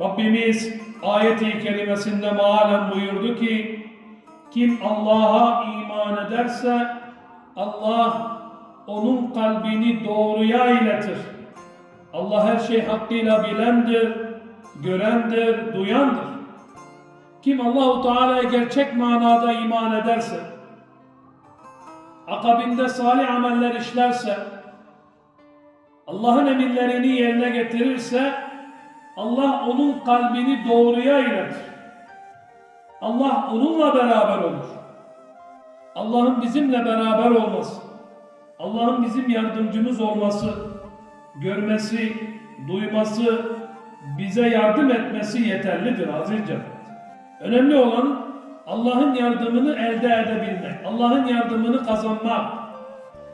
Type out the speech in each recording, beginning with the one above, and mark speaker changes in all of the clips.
Speaker 1: Rabbimiz ayeti kerimesinde mealen buyurdu ki kim Allah'a iman ederse Allah onun kalbini doğruya iletir. Allah her şey hakkıyla bilendir, görendir, duyandır. Kim Allahu Teala'ya gerçek manada iman ederse, akabinde salih ameller işlerse, Allah'ın emirlerini yerine getirirse, Allah onun kalbini doğruya iletir. Allah onunla beraber olur. Allah'ın bizimle beraber olması, Allah'ın bizim yardımcımız olması, görmesi, duyması, bize yardım etmesi yeterlidir aziz. Önemli olan Allah'ın yardımını elde edebilmek, Allah'ın yardımını kazanmak,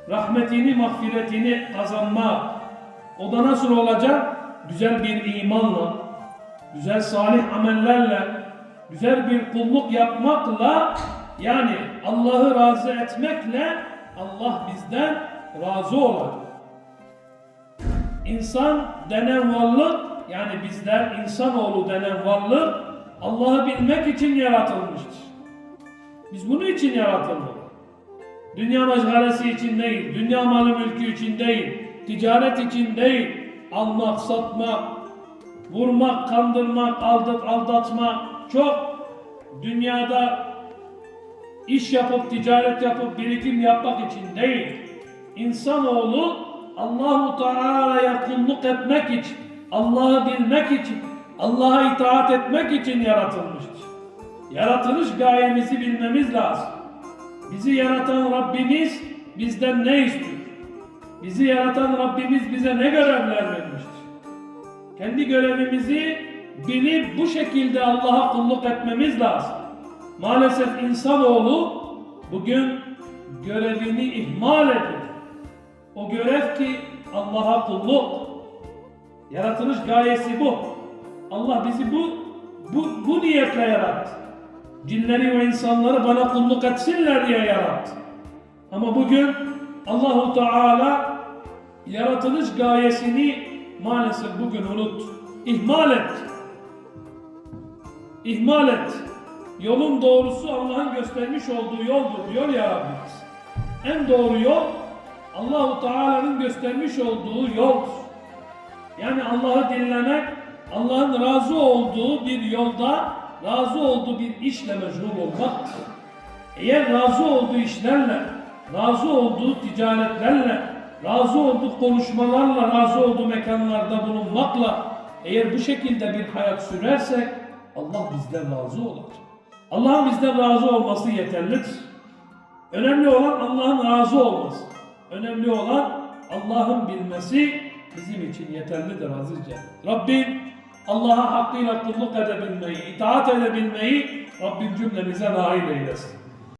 Speaker 1: rahmetini, mağfiretini kazanmak. O da nasıl olacak? Güzel bir imanla, güzel salih amellerle, güzel bir kulluk yapmakla, yani Allah'ı razı etmekle Allah bizden razı olacak. İnsan denen varlık, yani bizler insanoğlu denen varlık Allah'ı bilmek için yaratılmıştır. Biz bunun için yaratıldık. Dünya meşgalesi için değil, dünya malı mülkü için değil, ticaret için değil, almak, satmak, vurmak, kandırmak, aldat, aldatmak, çok dünyada iş yapıp, ticaret yapıp, birikim yapmak için değil. İnsanoğlu Allahu Teala'ya kulluk etmek için, Allah'ı bilmek için, Allah'a itaat etmek için yaratılmıştır. Yaratılış gayemizi bilmemiz lazım. Bizi yaratan Rabbimiz bizden ne istiyor? Bizi yaratan Rabbimiz bize ne görevler vermiştir? Kendi görevimizi bilip bu şekilde Allah'a kulluk etmemiz lazım. Maalesef insanoğlu bugün görevini ihmal ediyor. O görev ki Allah'a kulluk. Yaratılış gayesi bu. Allah bizi bu bu bu niyetle yarattı. Cinleri ve insanları bana kulluk etsinler diye yarattı. Ama bugün Allahu Teala yaratılış gayesini maalesef bugün unut. İhmal et. İhmal et. Yolun doğrusu Allah'ın göstermiş olduğu yoldur diyor ya Rabbimiz. En doğru yol Allahu Teala'nın göstermiş olduğu yoldur. Yani Allah'ı dinlemek, Allah'ın razı olduğu bir yolda, razı olduğu bir işle meşgul olmaktır. Eğer razı olduğu işlerle, razı olduğu ticaretlerle, razı olduğu konuşmalarla, razı olduğu mekanlarda bulunmakla eğer bu şekilde bir hayat sürersek Allah bizden razı olur. Allah'ın bizden razı olması yeterlidir. Önemli olan Allah'ın razı olması. Önemli olan Allah'ın bilmesi bizim için yeterlidir azizce. Rabbim Allah'a hakkıyla kulluk edebilmeyi, itaat edebilmeyi Rabbim cümlemize nail eylesin.